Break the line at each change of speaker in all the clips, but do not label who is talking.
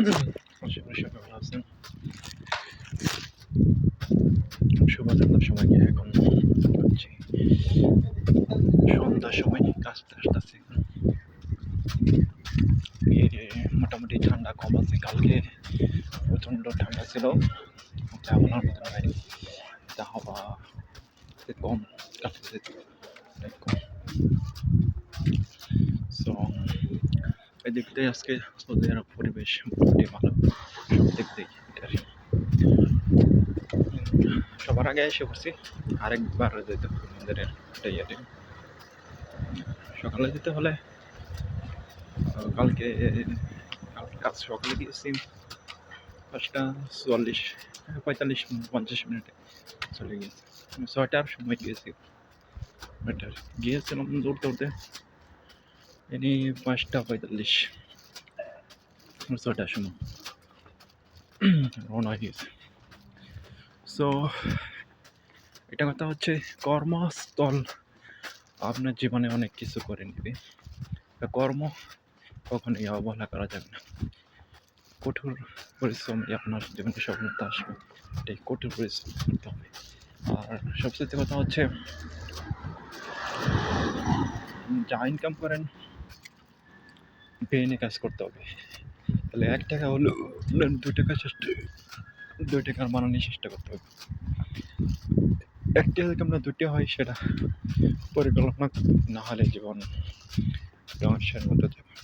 আশা করি সবাই ভালো আছেন? শুভ গিয়ে এখন হচ্ছে সন্ধ্যার সময় কাজতে আসতেছে। মোটামুটি ঠান্ডা কম আছে, কালকে প্রচণ্ড ঠান্ডা ছিল। যা বলার মতন যা হাওয়া কম কাছে অনেক কম সো এই আজকে সৌদি আরব পরিবেশ মোটামুটি ভালো। দিক সবার আগে এসে পড়ছি, আরেকবার যেতে হবে মন্দিরের এটাই সকালে যেতে হলে কালকে কাজ সকালে গিয়েছি, পাঁচটা চুয়াল্লিশ, পঁয়তাল্লিশ, পঞ্চাশ মিনিটে চলে গিয়েছি। ছয়টার সময় গিয়েছি। গিয়েছিলাম দৌড়তে দৌড়তে। এনি পাঁচটা পঁয়তাল্লিশ। ছয়টার সময় রওনা সো এটা কথা হচ্ছে কর্মস্থল। আপনার জীবনে অনেক কিছু করে নেবে। কর্ম কখনোই অবহেলা করা যাবে না। কঠোর পরিশ্রম আপনার জীবনে সফলতা আসবে। এটাই কঠোর পরিশ্রম করতে হবে। আর সবচেয়ে কথা হচ্ছে যা ইনকাম করেন ব্রেনে কাজ করতে হবে। তাহলে এক টাকা হলো দু টাকা চেষ্টা, দুই টাকার বানানোর চেষ্টা করতে হবে। একটা যদি আমরা দুটি হয়, সেটা পরিকল্পনা না হলে জীবন ধ্বংসের মতো যাবে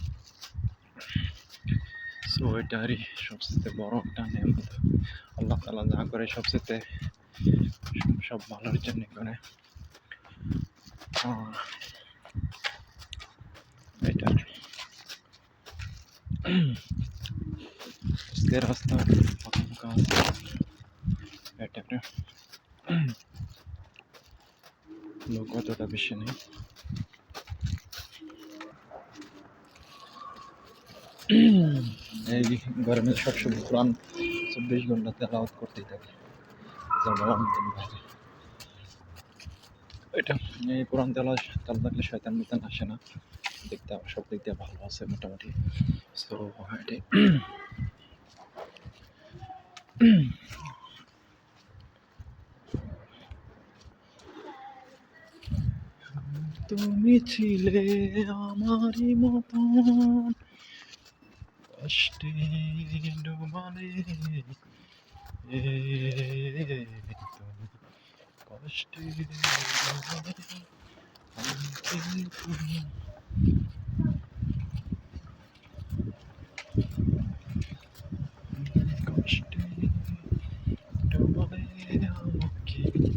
সো এটারই সবচেয়ে বড় একটা নিয়ামত। আল্লাহ তালা যা করে সবচেয়ে সব ভালোর জন্য করে। এটা আজকে রাস্তা ফাঁকা আছে এটা একটা লোক অতটা বেশি নেই এই গরমে সবসময় কোরআন চব্বিশ ঘণ্টা তেলাওয়াত করতেই থাকে। বাইরে এটা এই কোরআন তেলাওয়াত চালু থাকলে শয়তান মিতান আসে না। দেখতে সব দিক দিয়ে ভালো আছে মোটামুটি। সো তুমি ছিলে আমারই মতন। কষ্টে ডুবালে কষ্টে ডুবালে আমাকে তুমি কষ্টে ডুবালে আমাকে